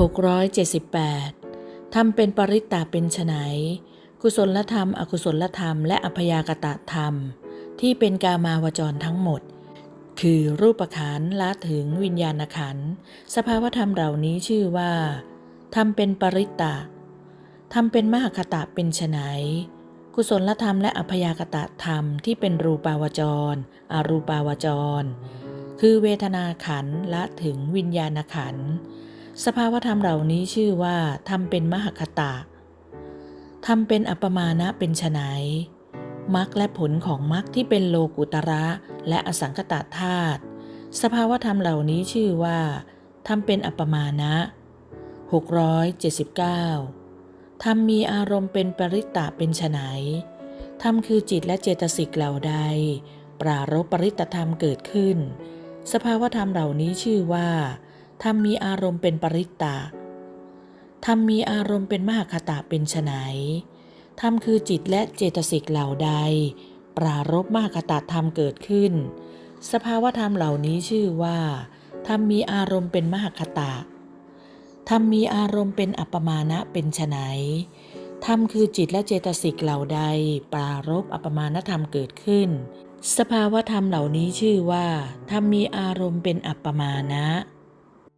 678ทำเป็นปริตตาเป็นไฉนกุศลธรรม อกุศลธรรม และอพยากตะธรรม ที่เป็นกามาวจรทั้งหมด คือรูปขันละถึงวิญญาณขันสภาวธรรมเหล่านี้ชื่อว่าทำเป็นปริตตะทำเป็นมหคตะเป็นไฉนกุศลธรรมและอพยากตะธรรมที่เป็นรูปาวจร อรูปาวจร คือเวทนาขันละถึงวิญญาณขันธ์ สภาวธรรมเหล่านี้ชื่อว่าทำเป็นมหคตะทำเป็นอัปมาณะเป็นไฉนมรรคและผลของมรรคที่เป็นโลกุตระและอสังคตะธาตุสภาวธรรมเหล่านี้ชื่อว่าทำเป็นอัปมาณะ679ธรรมมีอารมณ์เป็นปริตตะเป็นไฉนธรรมคือจิตและเจตสิกเหล่าใด ปรารบปริตธรรมเกิดขึ้น สภาวธรรมเหล่านี้ชื่อว่า ธรรมมีอารมณ์เป็นปริตตะธรรมมีอารมณ์เป็นมหคตะเป็นไนธรรมคือจิตและเจตสิกเหล่าใด ปรารบมหคตะธรรมเกิดขึ้น สภาวธรรมเหล่านี้ชื่อว่าธรรมมีอารมณ์เป็นมหคตะธรรมมีอารมณ์เป็นอัปปมาณะเป็นไนธรรมคือจิตและเจตสิกเหล่าใด ปรารบอัปปมาณธรรมเกิดขึ้น สภาวธรรมเหล่านี้ชื่อว่าธรรมมีอารมณ์เป็นอัปปมาณะ